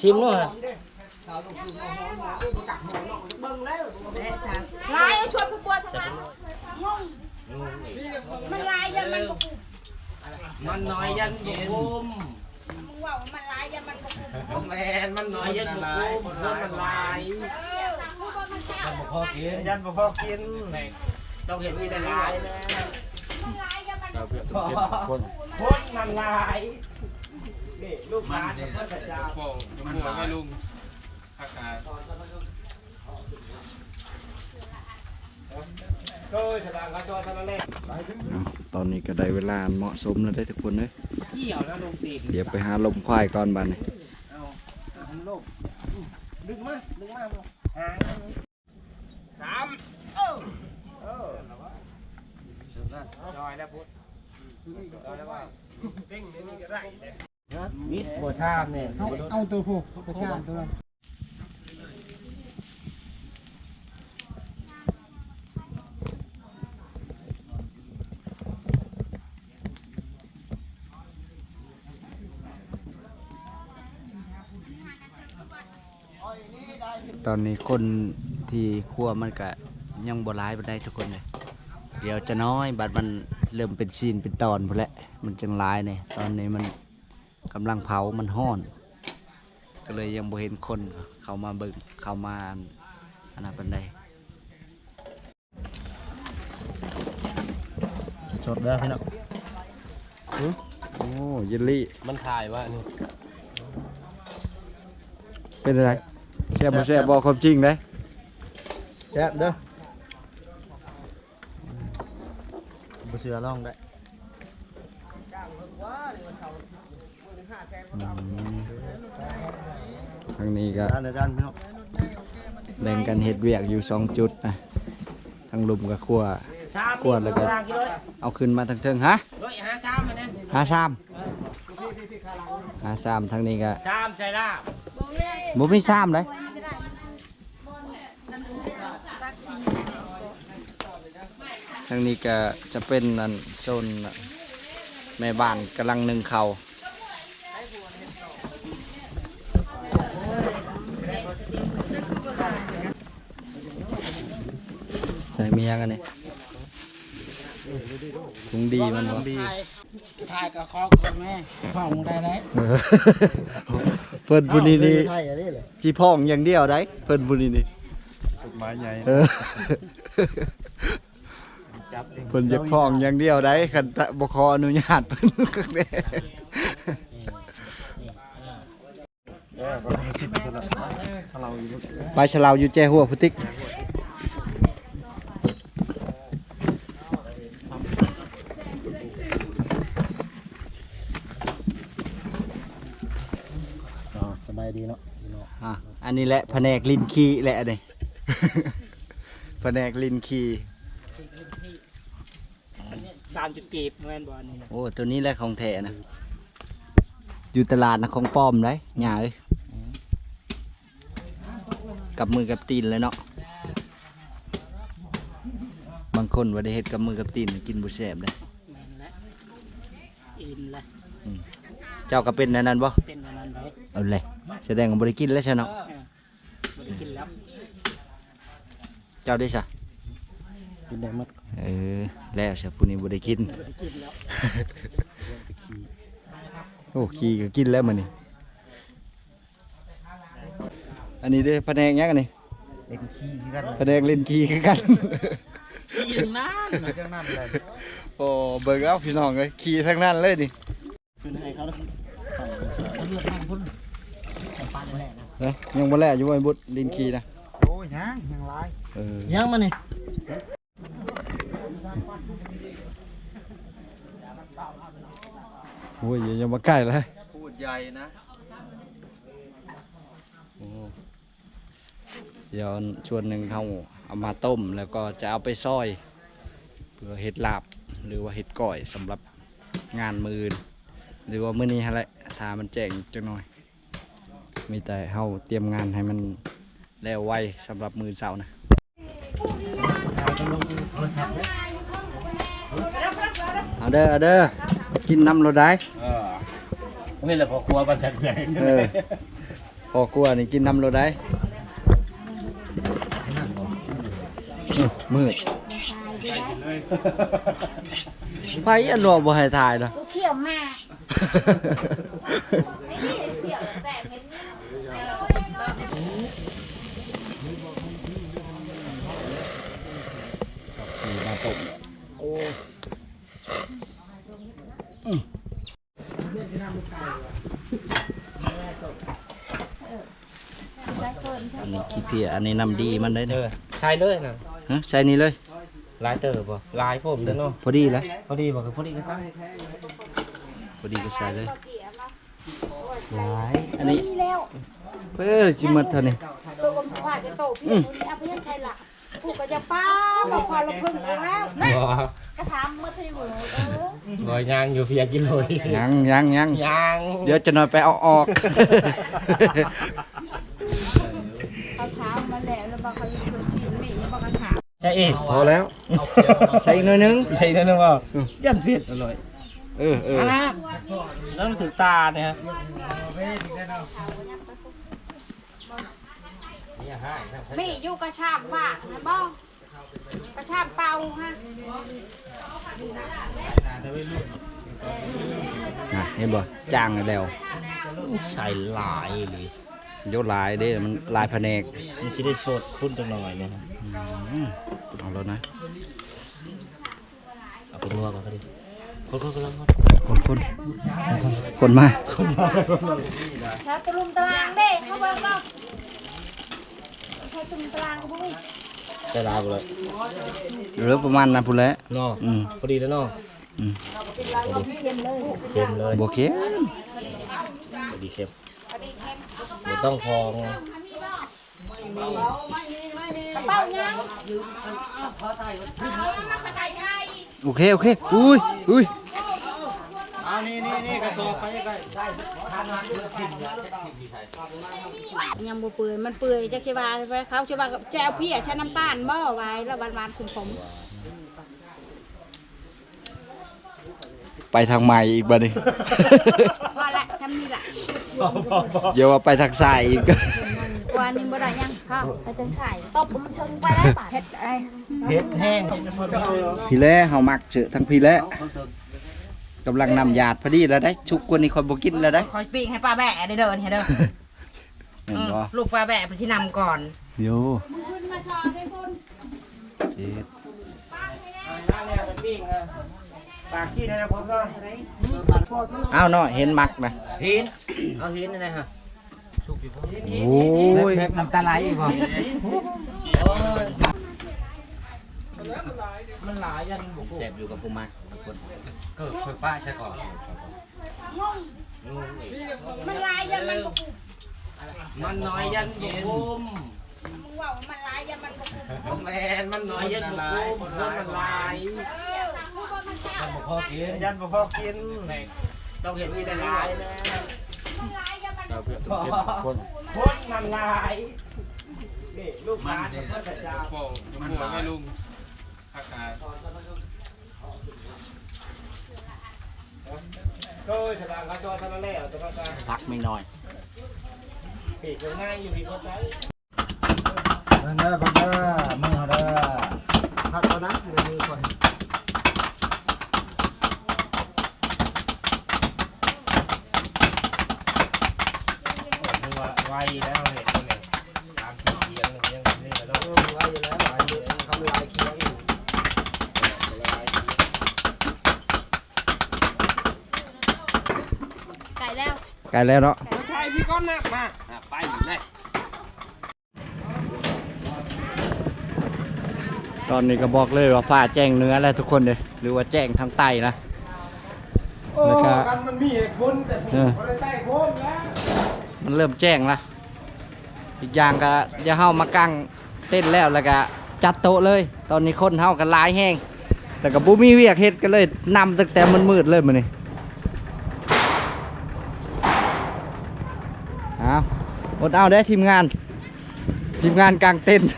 ชิมด้วยลายเอาชวนไปกวนทำไมงงมันลายยันมันบกุมันน้อยยันบุกุมว่ามันลายยันมันบกุมแมนมันน้อยยันบุกุมมันลายยันพ่อกินยันบ่พอกินต้องเห็นมีแต่ลายนะมันคนพ่นมันลาย นี่ลูกหลานกับพระเจ้าโป่งจมูกไม่ลุงอากาศก็จะดังกระจอทะเลตอนนี้ก็ได้เวลาเหมาะสมแล้วได้อทุกคนเลยเกี่ยวแล้วลงตีนเดี๋ยวไปหาลมควายก่อนบ้านนี้เอาทำโลกดึงมาดึงมาหางสามเออเออจอยแล้วพุทธจอยแล้วว่าเด้งนี่ก็ได้ มิดบัวชามเนี่ยเอาเอาตัวผู้ประชามตัวนั้นตอนนี้คนที่ครัวมันก็ยังบ่ร้ายไปได้ทุกคนเลยเดี๋ยวจะน้อยบัดมันเริ่มเป็นซีนเป็นตอนพอแหละมันจังร้ายเนี่ยตอนนี้มัน กำลังเผามันห้อน ก็เลยยังบ่เห็นคนเข้ามาเบิ่งเข้ามาอันนั้นเป็นไดชดเด้อพี่น้องโอ้เยลลี่ มันถ่ายว่านี่เป็นอะไรแซ่บบ่แซ่บบอกความจริงได้แซ่บเด้อบ่เสือลองได้ ทางนี้ก็ด้านเดียวกันพี่น้องแบ่งกันเฮ็ดเวียกอยู่สองจุดนะทางลุมกับครัวชามกวนแล้วก็กิโลเอาขึ้นมาทางเทิงฮะร้อยห้าชามมาเนี่ยหาสามหาสามทางนี้ก็ชามใส่ลาบบ่มีสามเลยทางนี้ก็จะเป็นอันโซนแม่บ้านกำลังนึ่งข้าวใส่เมียกันนี่ถุงดีมันบ่ดีถ่ายกับคอกแม่ห้องได้ไหมเพิ่นผู้นี้นี่ไทยอะไรเลยจีพ่องอย่างเดียวได้เพิ่นผู้นี้นี่ต้นไม้ใหญ่เออเพิ่นจะพ่องอย่างเดียวได้คันตะบ่ขออนุญาตเพิ่นก็ได้ไปฉลาวอยู่แจ้หัวพุติก อ๋อสบายดีเนาะพี่น้องอะอันนี้แหละแผนกลินคีแหละนี่ แผนกลินคีสามจุดกีบแม่นบอลนี่นะโอ้ตัวนี้แหละของแท้นะ อยู่ตลาดนะของปลอมได้หย่าเอ้ยกับมือกับตีนเลยเนาะบางคนว่าได้เฮ็ดกับมือกับตีนกินบุแซ่บเลยแม่นและอิ่มละเจ้าก็เป็นอันนั้นบ่เป็นอันนั้นเลยเอาเลย แสดงว่าบ่ได้กินแล้วใช่เนาะไม่ได้กินแล้วเจ้าได้ซะกินได้หมดเออแล้วซะผู้นี้บ่ได้กินไม่ได้กินแล้วโอ้ขี้ก็กินแล้วมื้อนี้อันนี้เด้อแผนกหยังอันนี้เด็กขี้คือกันแผนกเล่นขี้คือกันกินนั่นเครื่องนั่นเลยโอ้เบิ่งเอาพี่น้องเลยขี่ทั้งนั้นเลยนี่ขึ้นให้เขาเลย เอ้ยยังบ่แลอยู่ไอ้บุตรลินขี่นะโอ้ยยังยังหลายเออยังมานี่โอ้ยอย่าอย่ามาใกล้เลยพูดใหญ่นะโอ้เดี๋ยวส่วนหนึ่งเขาเอามาต้มแล้วก็จะเอาไปซอย เพื่อเห็ดลาบหรือว่าเห็ดก้อยสำหรับงานมืออื่นหรือว่ามื้อนี้ฮะแหละถ้ามันแจ้งจังหน่อย มีแต่เฮาเตรียมงานให้มันแล้วไวสำหรับมือเสาร์นะเอาเด้อเอาเด้อกินน้ำเราได้เออนี่แหละพอครัวบันทัดใหญ่เออพอกลัวนี่กินน้ำรถได้อื้อมืดไผอันนัวบ่ให้ถ่ายนะกูเขี่ยวมากไม่ได้เขี่ยวแต่เม็ดนี้ สีมาตกโอ้ ได้เกิ นใช่อันนี้ขี้เพียอันนี้น้ำดีมันได้เอเนี่ยอใช่เลยนะฮะใส่นี่เลย ลายเตอร์บ่ลายผมเด้อเนาะพอดีแล้วพอดีบ่คือพอดีก็ใช่พอดีก็ใส่เลยลายอันนี้นี่แล้วเพื่อจิหมดเท่านี้ตัวอมควายเป็นโตพี่คนนี้เอาไปยังใช่ละกูก็จะป้าบอกพอเราพึ่งเองแล้วบ่ ก็ถามเมื่อที่หนูเออบ่ยางอยู่เพียกิโลยังยังยังยางเดี๋ยวจะหน่อยไปเอาออกเขาถามมาแล้วแล้วบอกเขาอยู่เคยชีนไม่ยังบอกเขาถามใช่อีกพอแล้วใส่อีกหน่อยนึงใช่เด้อเนาะบ่ยันเผ็ดอร่อยเออเอออันนะแล้วมันถึงตาเนี่ยฮะไม่อยู่กระชากว่านะบ้อง กระชากเป่าฮะน่ะเห็นบ่จ้างแล้วใส่หลายเลยโยนลายเด้มันลายแผนกมันสิได้สดพุ่นจังหน่อยเนะฮะอืมเอาแล้วนะเอาไปนัวก่อนก็ดีคนคนกำลังคนคนคนมาแล้วตะลุมตารางเด้เขาบอกเราเขาตะลุมตารางเขาบอกว่าใส่ลายบ่เลยเหลือประมาณนั้นพุ่นแหล้วเนาะอืมพอดีแล้วเนาะอืมเค็มเลยบ่เค็มพอดีเค็มเดี๋ยวต้องพองเป่ายังโอเคโอเคอุ้ยอุ้ย เอานี่นี่นี่กระสอบไปไปยังบ่เปื่อยมันเปื่อยจะคิดว่าเขาคิดว่าจะเอาพี่ใช้น้ำตาลบ่ไว้แล้วหวานๆคุณผมไปทางใหม่อีกบัดนี้พอละทำนี่ละเดี๋ยวว่าไปทางซ้ายอีกวันนี้บ่ได้ยังค่ะไปจังใส่ตบมันเชิงไปแล้วป่ะเฮ็ดไอ้เผ็ดแห้งพี่แล้เฮามักเจอทั้งพี่แล้ กำลังนำยาดพอดีแล้วได้ ชุกกว่านี้คนบ่กินแล้วได้คอยปีกให้ปลาแบะได้เดินให้เด้อเห็นบ่ลูกปลาแบะไปที่นำก่อนโยขึ้นมาชอให้คนเจ็ดปากขี้นะผมก็อ้าวเนาะเห็นมักนะหินเอาหินนี่นะฮะโอ้ยน้ำตาไหลอีกบ่แซ่บอยู่กับผู้มักทุก คนเกิดไฟฟ้าใช่ก่อนงงมันลายยังมันบ่กูมันน้อยยันบุกุมมึงว่ามันลายยังมันบ่กูแมนมันน้อยยันบุกุมเพิ่นมันลายพ่อกินยันบ่พอกินต้องเห็นมีแต่ลายนะมันลายยังมันคนคนมันลายลูกหลานมันก็จะเจ้ามันไม่ลุงอากาศ โอ้ยแสดงเขาจอดทะเลแล้วจะมาการพักไม่น้อยปีกง่ายอยู่ปีกคนไหนบังเด้อบังเด้อมือเด้อพักเอานะเดี๋ยวมือก่อนนึกว่าไวแล้วเห็นเนี่ยสามสี่เทียงยังนี่แล้วเออไว้อยู่แล้วหลายมือเขาลายเคี้ยวอยู่ ไก่แล้ว ใกล้แล้วเนาะใช่พี่ก้อนนะมาไปเลยตอนนี้ก็บอกเลยว่าฟ้าแจ้งเนื้อแล้วทุกคนเลยหรือว่าแจ้งทางใต้นะโอ้แล้วก็กันมันมีคนแต่เออคนใต้โค้งแล้วมันเริ่มแจ้งละอีกอย่างก็อย่าเฮามากางเต้นแล้วแล้วก็จัดโต๊ะเลย ตอนนี้คนเฮากันหลายแห้งแต่ก็บ่มีเวียกเฮ็ดก็เลยนำตั้งแต่มันมืดเลยมื้อนี้เอา อดเอาได้ทีมงาน ทีมงานกลางเต้นท์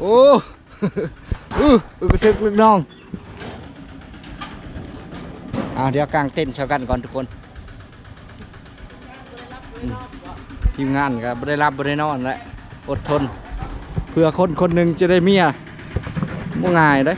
โอ้อืออึกระทึกลึกน้องเอาเดี๋ยวกางเต้นท์เช่ากันก่อนทุกคน ทีมงานก็บได้รับบ่ได้นอนและอดทน เพื่อคนคนหนึ่งจะได้เมียบ่ง่ายเด้